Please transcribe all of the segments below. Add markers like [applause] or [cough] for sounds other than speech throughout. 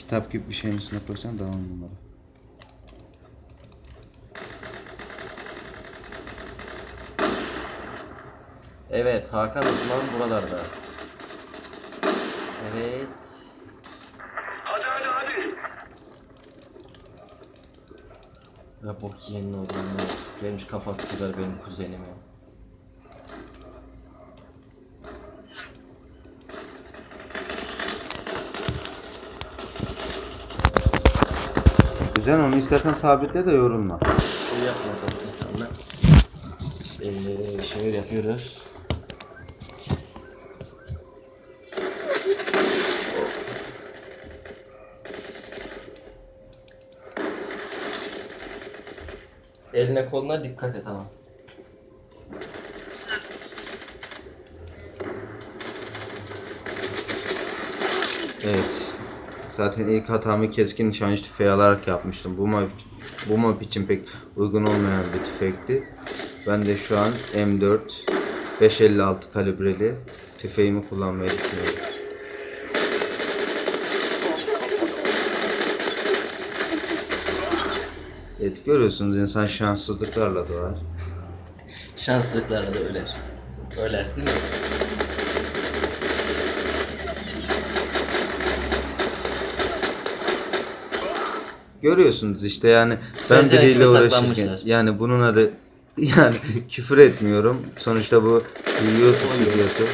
Kitap gibi bir şeyin üstüne koysan daha on numara. Evet Hakan Osman buralarda. Evet. Hadi hadi hadi. Ya bok yiyenin oğlum ya. Gelmiş kafa tutuyor benim kuzenime. Güzel onu istersen sabitle de yorulma. Şey yapma zaten. Ee, şöyle yapıyoruz. Eline koluna dikkat et ama. Evet. Zaten ilk hatamı keskin nişancı tüfeği alarak yapmıştım. Bu map, bu map için pek uygun olmayan bir tüfekti. Ben de şu an M4 556 kalibreli tüfeğimi kullanmayı düşünüyorum. Evet görüyorsunuz insan şanssızlıklarla doğar. Şanssızlıklarla da öler. Öler değil mi? Görüyorsunuz işte yani ben Benzer biriyle gibi uğraşırken saklanmışlar. yani bunun adı [laughs] yani küfür etmiyorum. Sonuçta bu YouTube videosu.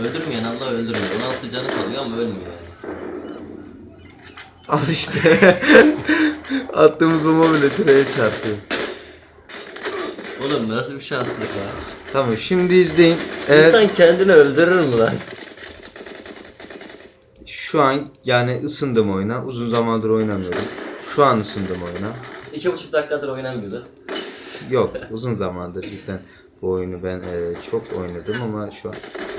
Öldürmeyen Allah öldürmüyor. 16 canı kalıyor ama ölmüyor yani. Al işte. [laughs] Attığımız bomba bile direğe çarpıyor. Oğlum nasıl bir şanssızlık ya? Tamam şimdi izleyin. Eğer İnsan kendini öldürür mü lan? şu an yani ısındım oyuna. Uzun zamandır oynamıyorum. Şu an ısındım oyuna. İki buçuk dakikadır oynamıyordu. Yok uzun zamandır cidden bu oyunu ben e, çok oynadım ama şu an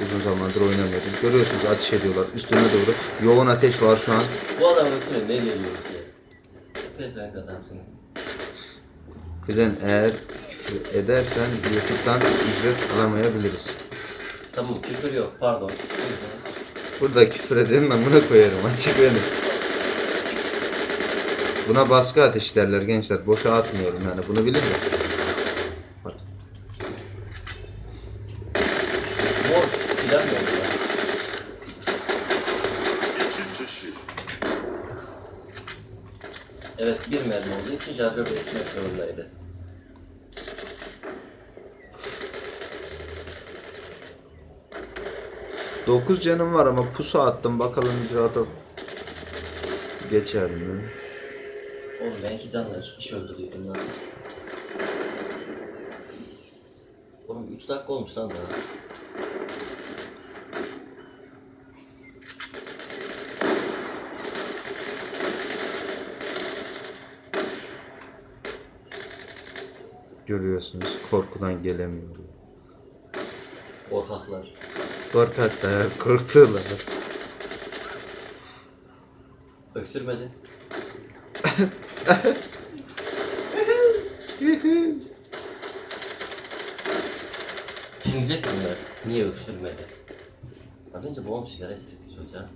uzun zamandır oynamıyordum. Görüyorsunuz ateş ediyorlar üstüme doğru. Yoğun ateş var şu an. Bu adamın üstüne ne geliyor ya? Pezevenk adamsın. Kuzen eğer edersen YouTube'dan ücret alamayabiliriz. Tamam küfür yok pardon. Burada küfür edenin amına koyarım açık benim. Buna baskı ateş derler gençler. Boşa atmıyorum yani bunu de. Bak. Mor silah mı oldu. Evet bir mermi olduğu için şarjör değiştirmek zorundaydı. Dokuz canım var ama pusu attım bakalım bir adım geçer mi? Oğlum ben iki canla iki kişi öldürdüydüm lan. Oğlum 3 dakika olmuş lan daha. Görüyorsunuz korkudan gelemiyorum. Korkaklar. Korkak da ya korktular. Öksürmedi. Çinecek bunlar. Niye öksürmedi? Az önce babam sigara istetti çocuğa.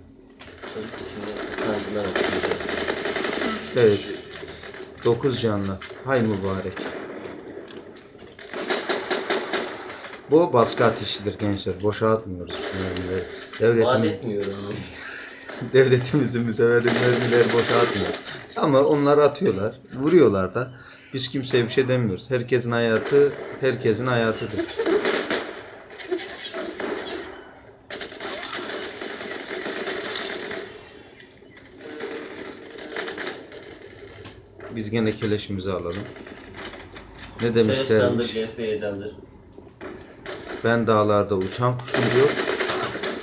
Çocuk da şimdi utancından öksürüyor. Evet. Dokuz canlı. Hay mübarek. Bu baskı ateşidir gençler. Boşa atmıyoruz. mermileri. Vaat Devletin, etmiyorum. [laughs] devletimizin verdiği mermileri boşa atmıyor. Ama onlar atıyorlar. Vuruyorlar da. Biz kimseye bir şey demiyoruz. Herkesin hayatı herkesin hayatıdır. Biz gene keleşimizi alalım. Ne candır, demişlermiş? gerisi heyecandır. Ben dağlarda uçan kuşum diyor.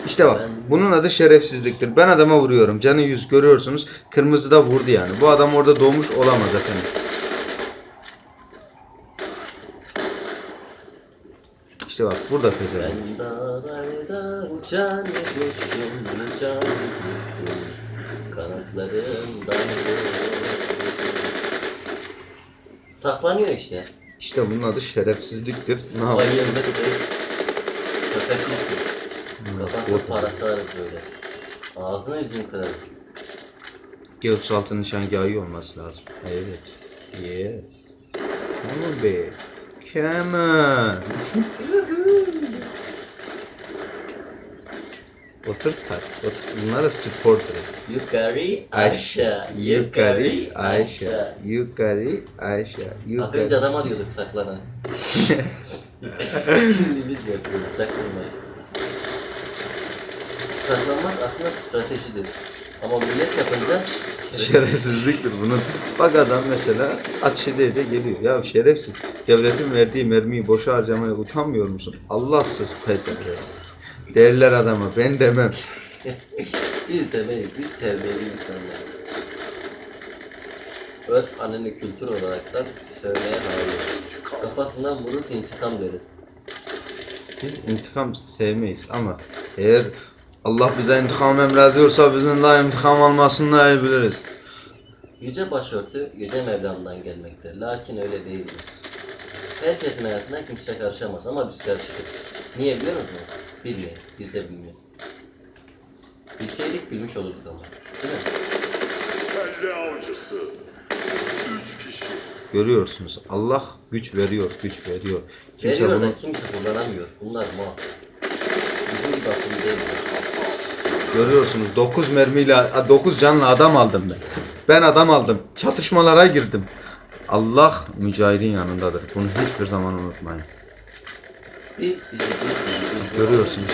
İşte bak bunun adı şerefsizliktir. Ben adama vuruyorum. Canı yüz görüyorsunuz. Kırmızı da vurdu yani. Bu adam orada doğmuş olamaz efendim. İşte bak burada pezevenk. Ben dağlarda uçan kuşum, uçan kuşum, kanatlarımdan. Saklanıyor işte. İşte bunun adı şerefsizliktir. Ne yapayım? Para sararız böyle. Ağzına yüzünü kırarız. G36 nişangahı olması lazım. Evet. Yes. On be. On. [laughs] otur tak. Otur. Bunlar spor direkt. Yukarı aşağı. Yukarı aşağı. Yukarı aşağı. Az önce Yukarı. adama diyorduk saklanan. [laughs] Şimdi biz yapıyoruz saklanmayı. Saklanmak aslında stratejidir. Ama millet yapınca [laughs] Şerefsizliktir bunun. Bak adam mesela ede de geliyor. Ya şerefsiz. Devletin verdiği mermiyi boşa harcamaya utanmıyor musun? Allahsız petrol. Derler adama. Ben demem. [laughs] biz demeyiz, biz terbiyeli insanlar. Örf anneni kültür olaraktan sevmeye hayır. Kafasından vurur intikam verir. Biz intikam sevmeyiz ama eğer Allah bize intikam emrediyorsa bizim de intikam almasını da iyi biliriz. Yüce başörtü Yüce Mevlam'dan gelmektir. Lakin öyle değildir. Herkesin hayatına kimse karışamaz ama biz karışırız. Niye biliyor musunuz? Bilmiyor. Biz de bilmiyoruz. Bilseydik bilmiş olurduk ama. Değil mi? Kelle avcısı. Görüyorsunuz Allah güç veriyor, güç veriyor. Kimse Veriyor bunu da kimse kullanamıyor. Bunlar mal. Bizim gibi akıllı değil. görüyorsunuz 9 mermiyle 9 canlı adam aldım ben. Ben adam aldım. Çatışmalara girdim. Allah mücahidin yanındadır. Bunu hiçbir zaman unutmayın. Görüyorsunuz.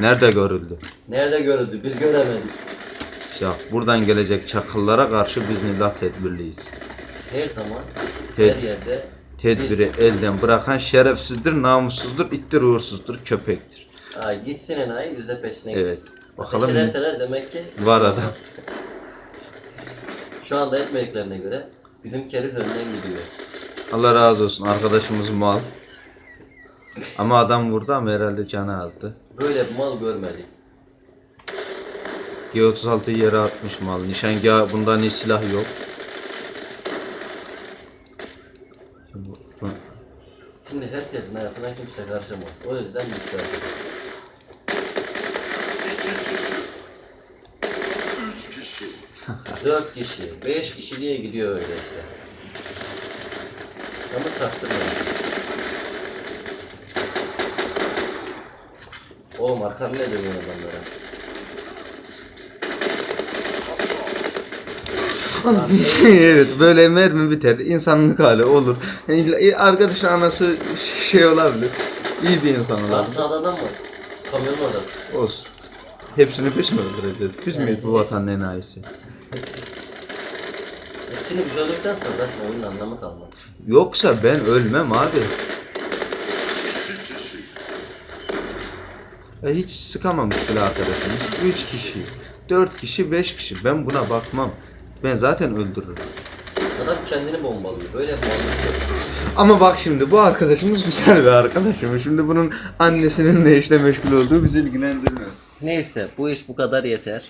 Nerede görüldü? Nerede görüldü? Biz göremedik. Ya buradan gelecek çakıllara karşı biz nillah tedbirliyiz. Her zaman, Ted- her yerde Tedbiri elden bırakan şerefsizdir, namussuzdur, ittir, uğursuzdur, köpektir. Aa, gitsin enayi biz de peşine Evet. Bakalım Ateş ederseler demek ki var adam. [laughs] Şu anda etmediklerine göre bizim keriz önden gidiyor. Allah razı olsun arkadaşımız mal. Ama adam vurdu ama herhalde canı aldı. Böyle bir mal görmedik. G36 yere atmış mal. Nişangah bundan iyi silah yok. Şimdi herkesin hayatına kimse karışamaz. O yüzden biz kişi. Kişi. Dört kişi, beş kişiliğe gidiyor öyle işte. Ama çaktırmayın. Oğlum arkamda ne dönüyor adamlara? [laughs] evet böyle mermi biter. insanlık hali olur. Yani arkadaşın anası şey olabilir. İyi bir insan olabilir. sağda adam var. Kamyonun orada. Olsun. Hepsini biz mi öldüreceğiz? Biz miyiz bu vatanın enayisi? Hepsini biz öldükten sonra zaten oyunun anlamı kalmadı. Yoksa ben ölmem abi. Ya hiç sıkamam silah arkadaşımız. 3 kişi, 4 kişi, 5 kişi. Ben buna bakmam. Ben zaten öldürürüm. Adam kendini bombalıyor. Böyle yok. Ama bak şimdi bu arkadaşımız güzel bir arkadaşımız. Şimdi bunun annesinin ne işle meşgul olduğu bizi ilgilendirmez. Neyse bu iş bu kadar yeter.